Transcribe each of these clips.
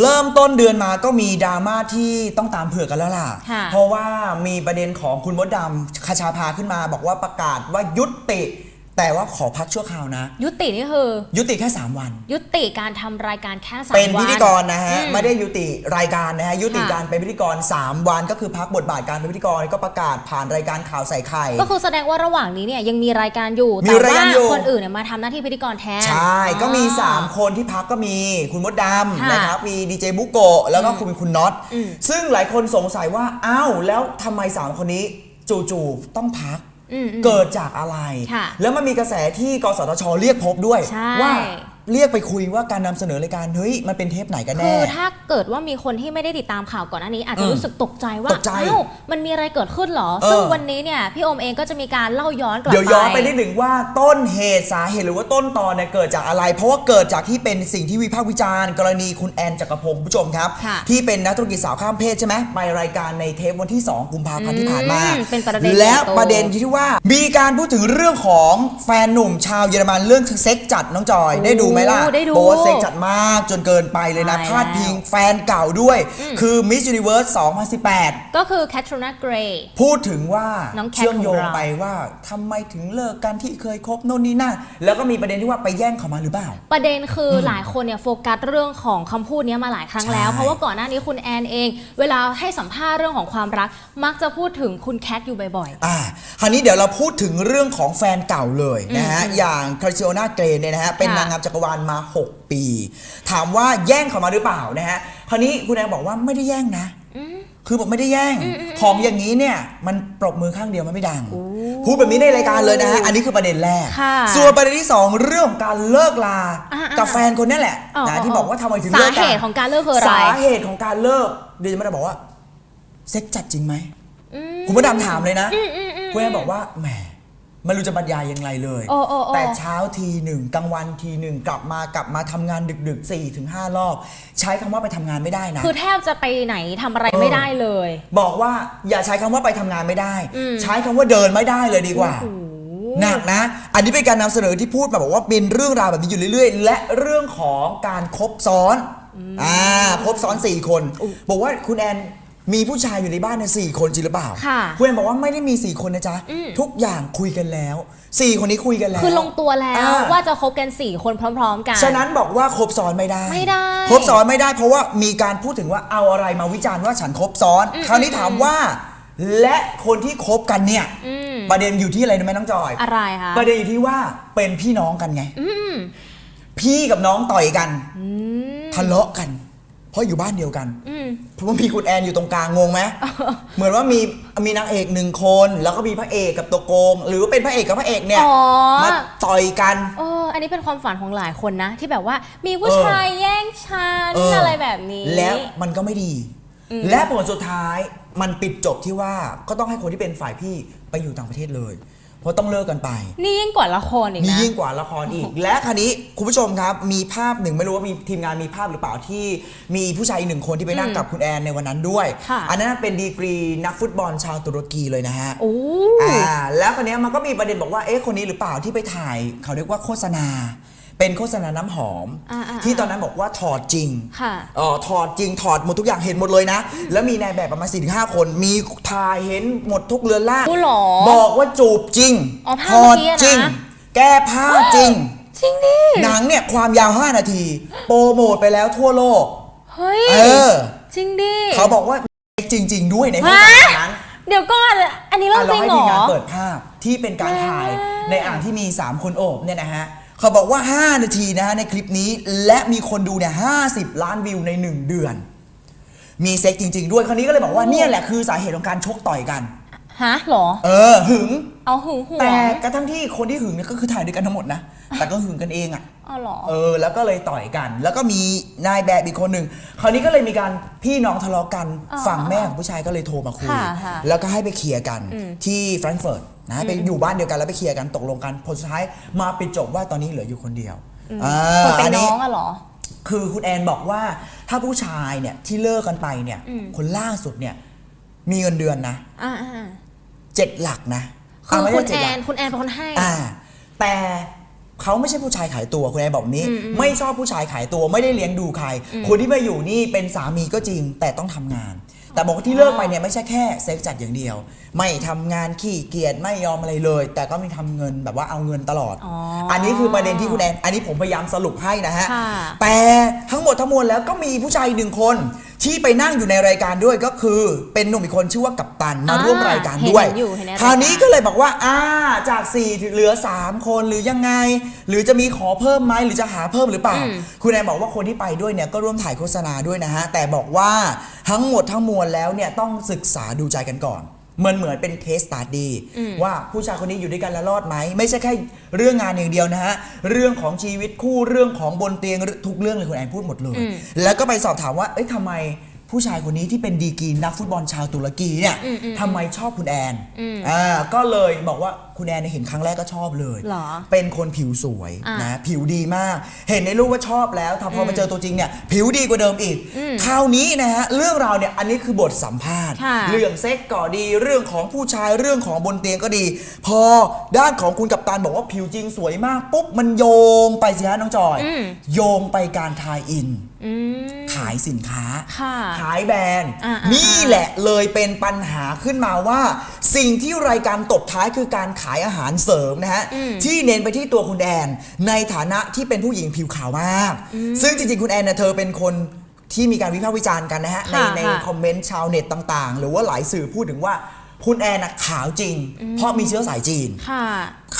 เริ่มต้นเดือนมาก็มีดราม่าที่ต้องตามเผือกกันแล้วล่ะ ค่ะเพราะว่ามีประเด็นของคุณมดดำคชาพาขึ้นมา บอกว่าประกาศว่ายุติ แต่ว่าขอพักชั่วคราวนะ ยุตินี่คือ ยุติแค่ 3 วัน ยุติการทำรายการแค่สามเป็นวันพิธีกรนะฮะ อืมไม่ได้ยุติรายการนะฮะ ยุติค่ะ การเป็นพิธีกร 3 วันก็คือพักบทบาทการเป็นพิธีกรก็ประกาศผ่านรายการข่าวใส่ไข่ ก็คือแสดงว่าระหว่างนี้เนี่ยยังมีรายการอยู่มีแต่รายว่าการอยู่ คนอื่นเนี่ยมาทำหน้าที่พิธีกรแทน ใช่ ก็มีอ๋อ3คนที่พักก็มีคุณมดดำค่ะนะครับ มีดีเจบุโกะแล้วก็คุณคุณน็อต อืมซึ่งหลายคนสงสัยว่า อ้าว แล้วทำไม 3 คนนี้จู่ๆต้องพัก อืมอืม เกิดจากอะไร ค่ะแล้วมันมีกระแสที่กสทชเรียกพบด้วยใช่ ว่า เรียกไปคุยว่าการนำเสนอรายการเฮ้ยมันเป็นเทปไหนกันคืแน่ อถ้าเกิดว่ามีคนที่ไม่ได้ติดตามข่าวก่อนหน้านี้ อาจจะอืมรู้สึกตกใจว่าตกใจอ้าวมันมีอะไรเกิดขึ้นเหรอ เออ ซึ่งวันนี้เนี่ยพี่โอมเองก็จะมีการเล่าย้อนกลับเดี๋ยวย้อนไปไปนิดหนึ่งว่าต้นเหตุสาเหตุหรือว่าต้นตอนเนี่ยเกิดจากอะไร เพราะว่าเกิดจากที่เป็นสิ่งที่วิพากษ์วิจารณ์ กรณีคุณแอนจักรพงศ์ผู้ชมครับ ค่ะที่เป็นนักธุรกิจสาวข้ามเพศใช่ไหมไปรายการในเทปวันที่ 2 กุมภาพันธ์ที่ผ่านมาอืมเป็นประเด็นและใหญ่โต ประเด็นที่ว่า มีการพูดถึงเรื่องของแฟนหนุ่มชาวเยอรมันเรื่องเซ็กจัดน้องจอยได้ดูไหมล่ะโอ้ได้ดู บอกว่าเซ็กจัดมากจนเกินไปเลยนะใช่ พาดพิงแฟนเก่าด้วย คือ Miss Universe 2018 ก็คือแคทรีนาเกรย์ พูดถึงว่าน้องแคทเชื่อมโยงของเรา ไปว่าทำไมถึงเลิกกันที่เคยคบโน่นนี่นั่นแล้วก็มีประเด็นที่ว่าไปแย่งเขามาหรือเปล่า ประเด็นคืออหลายคนเนี่ยโฟกัสเรื่องของคำพูดเนี้ยมาหลายครั้งแล้ว ใช่เพราะว่าก่อนหน้านี้คุณแอนเอง เวลาให้สัมภาษณ์เรื่องของความรัก มักจะพูดถึงคุณแคทอยู่บ่อย อ่าคราวนี้เดี๋ยวเราพูดถึงเรื่องของแฟนเก่าเลยนะฮะ อย่างคาริโอนาเกรนเนี่ยนะฮะ เป็นค่ะ นางงามจักรวาลมา 6 ปี ถามว่าแย่งเขามาหรือเปล่านะฮะคราวนี้คุณแอนบอกว่าไม่ได้แย่งนะ คือบอกไม่ได้แย่ง ของอย่างนี้เนี่ยมันปรบมือข้างเดียวมันไม่ดัง พูดแบบนี้ในรายการเลยนะฮะ อันนี้คือประเด็นแรกค่ะส่วนประเด็นที่สองเรื่องของการเลิกลาอ่าๆกับแฟนคนนั่นแหละอ๋อนะที่บอกว่าทำไมถึงสาเลิกกันเหตุของการเลิกคืออะไรสาเหตุของการเลิกเดี๋ยวจะมาบอกว่าเซ็กจัดจริงไหมคุณพระดำถามเลยนะคุณแม่บอกว่าแหม ไม่รู้จะบรรยายยังไงเลย โอ้โอ้โอ้ แต่เช้าทีหนึ่งกลางวันทีหนึ่งกลับมากลับมาทำงานดึกๆ4ี่ถึงห้ารอบ ใช้คำว่าไปทำงานไม่ได้นะ คือแทบจะไปไหนทำอะไรเออไม่ได้เลย บอกว่าอย่าใช้คำว่าไปทำงานไม่ได้ อืม ใช้คำว่าเดินไม่ได้เลยดีกว่าหนักนะ อันนี้เป็นการนำเสนอที่พูดมาบอกว่าเป็นเรื่องราวแบบนี้อยู่เรื่อย ๆ และเรื่องของการคบซ้อน อ่าคบซ้อน 4 คน บอกว่าคุณแอน มีผู้ชายอยู่ในบ้านเนี่ยสคนจริงหรือเปล่าค่ะคุณแอนบอกว่าไม่ได้มี4คนนะจ๊ะ อืม ทุกอย่างคุยกันแล้ว4คนนี้คุยกันแล้ว คือลงตัวแล้วอ่า ว่าจะคบกัน 4 คนพร้อม ๆ กัน ฉะนั้นบอกว่าคบซ้อนไม่ได้ไม่ได้คบซ้อนไม่ได้ เพราะว่ามีการพูดถึงว่าเอาอะไรมาวิจารณ์ว่าฉันคบซ้อน คราวนี้ถามว่า และคนที่คบกันเนี่ย อืมประเด็นอยู่ที่อะไรรู้ไหมน้องจอย อะไรคะประเด็นอยู่ที่ว่าเป็นพี่น้องกันไง อืมพี่กับน้องต่อยกัน อืม ทะเลาะกัน เพราะอยู่บ้านเดียวกัน อืม เพราะว่ามีคุณแอนอยู่ตรงกลางงงไหมเหมือนว่ามีมีนางเอกหนึ่งคน แล้วก็มีพระเอกกับตัวโกง หรือว่าเป็นพระเอกกับพระเอกเนี่ยอ๋อ มาต่อยกัน เอออันนี้เป็นความฝันของหลายคนนะ ที่แบบว่ามีผู้เออชายแย่งฉันเอออ อะไรแบบนี้ แล้วมันก็ไม่ดี และผลสุดท้ายมันปิดจบที่ว่าก็ต้องให้คนที่เป็นฝ่ายพี่ไปอยู่ต่างประเทศเลย เพราะต้องเลิกกันไป นี่ยิ่งกว่าละครอีกนี่นะ ยิ่งกว่าละครอีก และคราวนี้คุณผู้ชมครับ มีภาพหนึ่งไม่รู้ว่ามีทีมงานมีภาพหรือเปล่าที่ มีผู้ชายอีกหนึ่งคนที่ไปนั่งกับคุณแอนในวันนั้นด้วย ค่ะ อันนั้นเป็นดีกรีนักฟุตบอลชาวตุรกีเลยนะฮะ โอ้ อ่าแล้วคนนี้ยมันก็มีประเด็นบอกว่าเอ๊ะคนนี้หรือเปล่าที่ไปถ่ายเขาเรียกว่าโฆษณา เป็นโฆษณาน้ำหอม อ่าๆๆที่ตอนนั้นบอกว่าถอดจริงค่ะเออถอดจริงถอดหมดทุกอย่างเห็นหมดเลยนะ แล้วมีนายแบบประมาณสี่ห้าคน มีถ่ายเห็นหมดทุกเรือนล่างกูหรอบอกว่าจูบจริงอ๋อภาพถอดเมื่อกี้อะนะจริงแก้ผ้าจริง จริงดิ หนังเนี่ยความยาว 5 นาที โปรโมทไปแล้วทั่วโลก เฮ้ย เออ จริงดิเขาบอกว่าจริง ๆ ด้วยในโฆษฮะณานั้น เดี๋ยวก่อน อันนี้เรื่องอะจริงให้เหรทีมงานอ เปิดภาพที่เป็นการถ่ายว้าวในอ่างที่มี 3 คนโอบเนี่ยนะฮะ เขาบอกว่า 5 นาทีนะฮะในคลิปนี้และมีคนดูเนี่ย50 ล้านวิวใน 1 เดือน มีเซ็กจริง ๆ ด้วยคนนี้ก็เลยบอกว่าเนี่ยแหละคือสาเหตุของการชกต่อยกัน ฮะเหรอ เออหึง เอาหึงหวงแต่กระทั่งที่คนที่หึงเนี่ยก็คือถ่ายด้วยกันทั้งหมดนะ แต่ก็หึงกันเองอะเอาเหรอ เออ แล้วก็เลยต่อยกัน แล้วก็มีนายแบบอีกคนหนึ่ง คราวนี้ก็เลยมีการพี่น้องทะเลาะกันอ๋อฝั่งแม่ของผู้ชายก็เลยโทรมาคุย ค่ะค่ะแล้วก็ให้ไปเคลียร์กันอืมที่แฟรงก์เฟิร์ตนะไปอยู่บ้านเดียวกันแล้วไปเคลียร์กันตกลงกันผลสุดท้ายมาปิดจบว่าตอนนี้เหลืออยู่คนเดียวอ่าคนเป็นอันน้นี้ องอะเหรอ คือคุณแอนบอกว่าถ้าผู้ชายเนี่ยที่เลิกกันไปเนี่ยอืมคนล่าสุดเนี่ยมีเงินเดือนนะ อ่าอ่า เจ็ดหลักนะคือไม่คุใช่ณเจ็ดแอหลักนคุณแอนเป็นคนให้อ่าแต่เขาไม่ใช่ผู้ชายขายตัวคุณแอนบอกแบบนี้ ไม่ชอบผู้ชายขายตัวไม่ได้เลี้ยงดูใคร คนที่มาอยู่นี่เป็นสามีก็จริงแต่ต้องทำงาน แต่บอกว่าที่เลิกไปเนี่ยไม่ใช่แค่เซ็กจัดอย่างเดียว ไม่ทำงานขี้เกียจไม่ยอมอะไรเลย แต่ก็มีทำเงินแบบว่าเอาเงินตลอดอ๋ออัอันนี้คือประเด็นที่คุณแอนอันนี้ผมพยายามสรุปให้นะฮะค่ะแต่ทั้งหมดทั้งมวลแล้วก็มีผู้ชายอีกหนึ่งคน ที่ไปนั่งอยู่ในรายการด้วยก็คือเป็นหนุ่มอีกคนชื่อว่ากัปตันมาอ่าร่วมรายการด้วย เห็นอยู่เห็นในรายการ คราวนี้ก็เลยบอกว่าอ่าจาก4ถึงเหลือ 3 คนหรือยังไง หรือจะมีขอเพิ่มไหมหรือจะหาเพิ่มหรือเปล่าอืมคุณแอนบอกว่าคนที่ไปด้วยเนี่ยก็ร่วมถ่ายโฆษณาด้วยนะฮะ แต่บอกว่าทั้งหมดทั้งมวลแล้วเนี่ยต้องศึกษาดูใจกันก่อนเห มือนเหมือนเป็นเคสตัดดีว่าผู้ชายคนนี้อยู่ด้วยกันแล้วรอดไหม ไม่ใช่แค่เรื่องงานอย่างเดียวนะฮะ เรื่องของชีวิตคู่เรื่องของบนเตียงทุกเรื่องเลยคุณแอนพูดหมดเลยอืมแล้วก็ไปสอบถามว่า เอ้ยทำไมผู้ชายคนนี้ที่เป็นดีกรีนักฟุตบอลชาวตุรกีเนี่ยทำไมชอบคุณแอนอืมอ่าก็เลยบอกว่า คุณแอนเนี่ยเห็นครั้งแรกก็ชอบเลยเหรอ เป็นคนผิวสวยอะนะผิวดีมาก เห็นในรูปว่าชอบแล้วถ้าพอมาเจอตัวจริงเนี่ยผิวดีกว่าเดิมอีกคราวนี้นะฮะเรื่องราวเนี่ยอันนี้คือบทสัมภาษณ์ ค่ะ เรื่องเซ็กก็ดี เรื่องของผู้ชายเรื่องของบนเตียงก็ดี พอด้านของคุณกัปตันบอกว่าผิวจริงสวยมากปุ๊บมันโยงไปสิฮะน้องจอยอืมโยงไปการทายอิน อืม ขายสินค้า ค่ะขายแบรนด์ อ่าๆนี่แหละเลยเป็นปัญหาขึ้นมาว่า สิ่งที่รายการตบท้ายคือการขายอาหารเสริมนะฮะ ที่เน้นไปที่ตัวคุณแอน ในฐานะที่เป็นผู้หญิงผิวขาวมาก ซึ่งจริงๆ คุณแอนเนี่ยเธอเป็นคนที่มีการวิพากษ์วิจารณ์กันนะฮะ ในค่ะในค่ะคอมเมนต์ชาวเน็ตต่างๆ หรือว่าหลายสื่อพูดถึงว่าคุณแอนน่ะขาวจริง เพราะมีเชื้อสายจีนค่ะ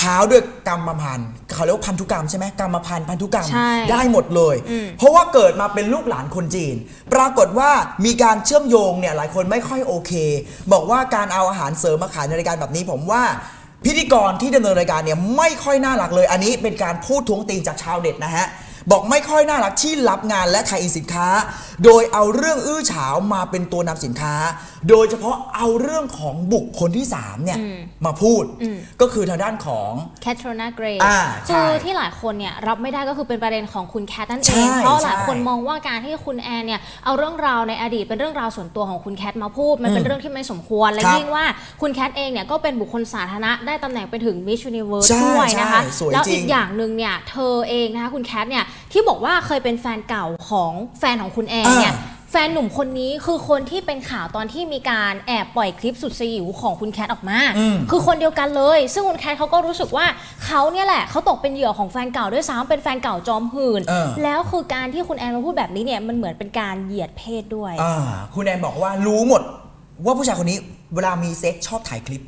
ขาวด้วยกรรมพันธุ์เขาเรียกว่าพันธุกรรมใช่ไหมกรรมพันธุ์พันธุกรรมใช่ได้หมดเลยอืมเพราะว่าเกิดมาเป็นลูกหลานคนจีน ปรากฏว่ามีการเชื่อมโยงเนี่ยหลายคนไม่ค่อยโอเค บอกว่าการเอาอาหารเสริมมาขายในรายการแบบนี้ผมว่า พิธีกรที่ดำเนินรายการเนี่ยไม่ค่อยน่ารักเลย อันนี้เป็นการพูดท้วงติงจากชาวเน็ตนะฮะบอกไม่ค่อยน่ารักที่รับงานและขายอินสินค้า โดยเอาเรื่องอื้อฉาวมาเป็นตัวนำสินค้า โดยเฉพาะเอาเรื่องของบุคคลที่สามเนี่ยมาพูดก็คือทางด้านของ แคทรีนาเกรย์อ่าใช่คือที่หลายคนเนี่ยรับไม่ได้ก็คือเป็นประเด็นของคุณแคทนั่นใช่เองเพราะหลายใช่คนมองว่าการที่คุณแอนเนี่ยเอาเรื่องราวในอดีตเป็นเรื่องราวส่วนตัวของคุณแคทมาพูด มันเป็นเรื่องที่ไม่สมควร และครับยิ่งว่าคุณแคทเองเนี่ยก็เป็นบุคคลสาธารณะได้ตำแหน่งไปถึง Miss Universe ใช่ด้วยนะคะ ใช่สวยแล้วจริอีงกอย่างหนึ่งเนี่ยเธอเองนะคะคุณแคทเนี่ยที่บอกว่าเคยเป็นแฟนเก่าของแฟนของคุณแอนเนี่ย อ่า แฟนหนุ่มคนนี้คือคนที่เป็นข่าวตอนที่มีการแอบปล่อยคลิปสุดสยิวของคุณแคทออกมา อืม คือคนเดียวกันเลย ซึ่งคุณแคทเขาก็รู้สึกว่าเขาเนี่ยแหละเขาตกเป็นเหยื่อของแฟนเก่าด้วยซ้ำเป็นแฟนเก่าจอมหื่นเออ แล้วคือการที่คุณแอนมาพูดแบบนี้เนี่ยมันเหมือนเป็นการเหยียดเพศด้วย อ่าคุณแอนบอกว่ารู้หมด ว่าผู้ชายคนนี้เวลามีเซ็กชอบถ่ายคลิป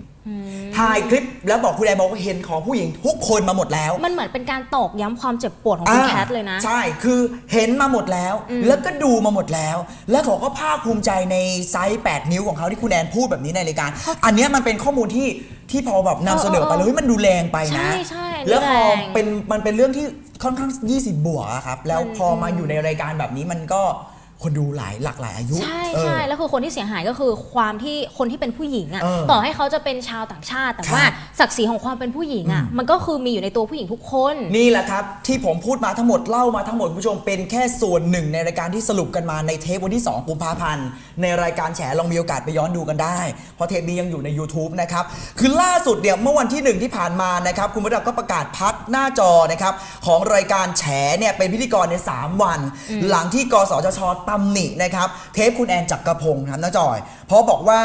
ถ่ายคลิปแล้วบอกคุณแอนบอกว่าเห็นของผู้หญิงทุกคนมาหมดแล้ว มันเหมือนเป็นการตอกย้ำความเจ็บปวดของคุณอ่าแคทเลยนะ ใช่คือเห็นมาหมดแล้ว แล้วก็ดูมาหมดแล้ว แล้วเขาก็ภาคภูมิใจในไซส์ 8 นิ้วของเขาที่คุณแอนพูดแบบนี้ในรายการ อันเนี้ยมันเป็นข้อมูลที่ที่พอแบบนำเสนอไปเออเออแล้วเฮ้ยมันดูแรงไปนะ ใช่ใช่อันนี้แล้วพอแรงเป็นมันเป็นเรื่องที่ค่อนข้าง 20 บวกอะครับแล้วพอมาอยู่ในรายการแบบนี้มันก็ คนดูหลายหลากหลายอายุ ใช่เออใช่แล้วคือคนที่เสียหายก็คือความที่คนที่เป็นผู้หญิงอะเออต่อให้เขาจะเป็นชาวต่างชาติ แต่ครับว่าศักดิ์ศรีของความเป็นผู้หญิงอะมันก็คือมีอยู่ในตัวผู้หญิงทุกคน นี่แหละครับ ที่ผมพูดมาทั้งหมดเล่ามาทั้งหมดคุณผู้ชมเป็นแค่ส่วนหนึ่งในรายการที่สรุปกันมาในเทปวันที่ 2 กุมภาพันธ์ ในรายการแฉลองมีโอกาสไปย้อนดูกันได้ เพราะเทปนี้ยังอยู่ใน YouTube นะครับ คือล่าสุดเนี่ยเมื่อวันที่ 1 ที่ผ่านมานะครับ คุณมดดำก็ประกาศพักหน้าจอนะครับ ของรายการแฉเนี่ยเป็นพิธีกรใน 3 วัน หลังที่กสจชตำหนินะครับเทปคุณแอนจักรพงศ์ครับน้าจอย เพราะบอกว่า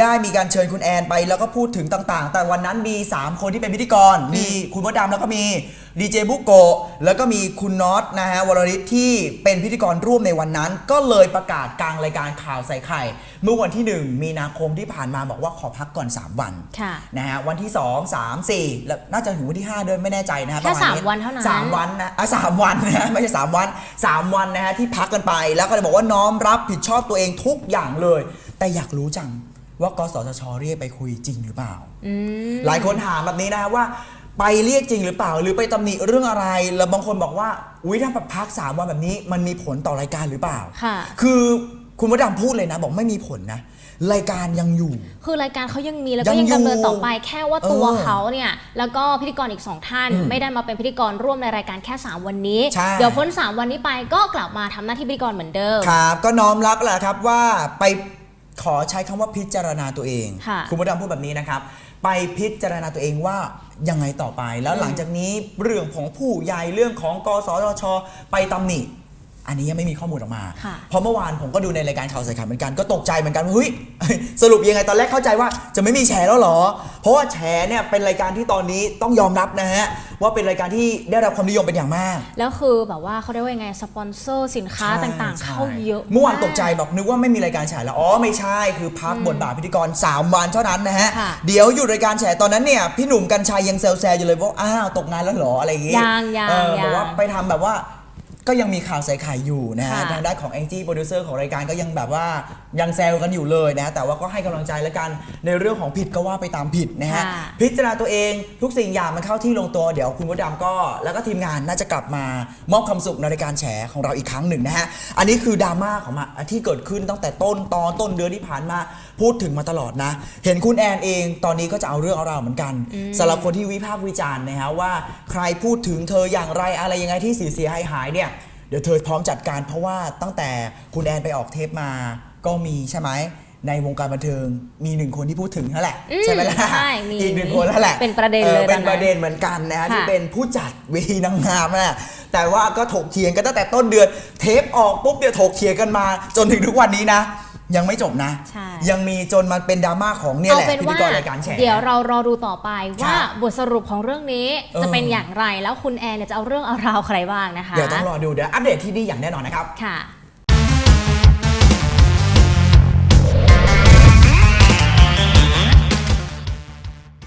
ได้มีการเชิญคุณแอนไปแล้วก็พูดถึงต่างๆ แต่วันนั้นมี 3 คนที่เป็นพิธีกร มีคุณมดดำแล้วก็มีดีเจบุโกะแล้วก็มีคุณน็อตนะฮะวรริศที่เป็นพิธีกรร่วมในวันนั้น ก็เลยประกาศกลางรายการข่าวใส่ไข่ เมื่อวันที่ 1 มีนาคมที่ผ่านมาบอกว่าขอพักก่อน 3 วันค่ะนะฮะวันที่ 2 3 4 แล้วน่าจะถึงวันที่5ด้วยไม่แน่ใจนะฮะแค่ประณสามวันเท่านั้นสามวันนะอะสามวันนะฮะไม่ใช่3วัน3วันนะฮะที่พักกันไปแล้วก็เลยบอกว่าน้อมรับผิดชอบตัวเองทุกอย่างเลย แต่อยากรู้จังว่ากสทชเรียกไปคุยจริงหรือเปล่าหลายคนถามแบบนี้นะว่าไปเรียกจริงหรือเปล่า หรือไปตำหนิเรื่องอะไร แล้วบางคนบอกว่าอุ้ยถ้าแบบพัก3วันแบบนี้ มันมีผลต่อรายการหรือเปล่าค่ะ คือ คุณมดดำพูดเลยนะ บอกไม่มีผลนะ รายการยังอยู่ คือรายการเขายังมีแล้วก็ยัยังงอยู่ดำเนินต่อไปแค่ว่าตัวเออเขาเนี่ยแล้วก็พิธีกรอีกสองท่านไม่ได้มาเป็นพิธีกรร่วมในรายการแค่ 3 วันนี้ ใช่ เดี๋ยวพ้น 3 วันนี้ไปก็กลับมาทำหน้าที่พิธีกรเหมือนเดิม ครับก็น้อมรับแหละครับว่าไปขอใช้คำว่าพิจารณาตัวเองค่ะณมดดำพูดแบบนี้นะครับ ไปพิจารณาตัวเองว่ายังไงต่อไป แล้วหลังจากนี้เรื่องของผู้ใหญ่เรื่องของกสทช ไปตำหนิ อันนี้ยังไม่มีข้อมูลออกมา ค่ะ เพราะเมื่อวานผมก็ดูในรายการข่าวใส่ไข่เหมือนกันก็ตกใจเหมือนกันว่าเฮ้ย สรุปยังไงตอนแรกเข้าใจว่าจะไม่มีแฉแล้วเหรอ เพราะว่าแฉเนี่ยเป็นรายการที่ตอนนี้ต้องยอมรับนะฮะว่าเป็นรายการที่ได้รับความนิยมเป็นอย่างมาก แล้วคือแบบว่าเขาเรียกว่ายังไงสปอนเซอร์สินค้าต่างๆ ใช่เข้าเยอะเมื่อวานกตกใจบอกนึกว่าไม่มีรายการแฉแล้ว อ๋อไม่ใช่คือพักบทบาทพิธีกร 3 วันเท่านั้นนะฮะ ค่ะเดี๋ยวหยุดรายการแฉตอนนั้นเนี่ยพี่หนุ่มกัญชัยยังแซวๆอยู่เลยว่าอ้าวตกงานแล้วเหรออะไรอย่างงี้ยังยังเออยังบอกว่าไปทำแบบว่า ก็ยังมีข่าวใส่ไข่อยู่นะฮะค่ะ ทางด้านของแองจี้โปรดิวเซอร์ของรายการก็ยังแบบว่ายังแซวกันอยู่เลยนะฮะแต่ว่าก็ให้กำลังใจแล้วกันในเรื่องของผิดก็ว่าไปตามผิดนะฮะค่ะพิจารณาตัวเองทุกสิ่งอย่างมันเข้าที่ลงตัวเดี๋ยวคุณมดดำก็แล้วก็ทีมงานน่าจะกลับมามอบความสุขในรายการแฉของเราอีกครั้งหนึ่งนะฮะอันนี้คือดราม่าของมาที่เกิดขึ้นตั้งแต่ต้นตอนต้นเดือนที่ผ่านมาพูดถึงมาตลอดนะ เห็นคุณแอนเองตอนนี้ก็จะเอาเรื่องเอาราวเหมือนกันสำหรับคนที่วิพากษ์วิจารณ์นะฮะว่าใครพูดถึงเธออย่างไรอะไรยังไงที่เสียเสียหายหายๆเนี่ยเดี๋ยวเธอพร้อมจัดการเพราะว่าตั้งแต่คุณแอนไปออกเทปมา ก็มีใช่ไหมในวงการบันเทิงมีหนึ่งคนที่พูดถึงนั่นแหละอืมใช่ไหมล่ะใช่มีอีกหนึ่งคนนั่นแหละ เป็นประเด็นเลยออเป็นตอนนั้นประเด็นเหมือนกันนะฮะค่ะที่เป็นผู้จัดเวทีนางงามนะแต่ว่าก็ถกเถียงกันตั้งแต่ต้นเดือน เทปออกปุ๊บเดี๋ยวถกเถียงกันมา จนถึงทุกวันนี้นะ ยังไม่จบนะ ใช่ ยังมีจนมันเป็นดราม่าของเนี่ยเอาแหละเป็นพิธีว่ากรรายการแฉ เดี๋ยวเรารอดูต่อไปว่าครับบทสรุปของเรื่องนี้เออ จะเป็นอย่างไรแล้วคุณแอนเนี่ยจะเอาเรื่องเอาราวใครบ้างนะคะเดี๋ยวต้องรอดูเดี๋ยวอัปเดตที่นี่อย่างแน่นอนนะครับ ค่ะ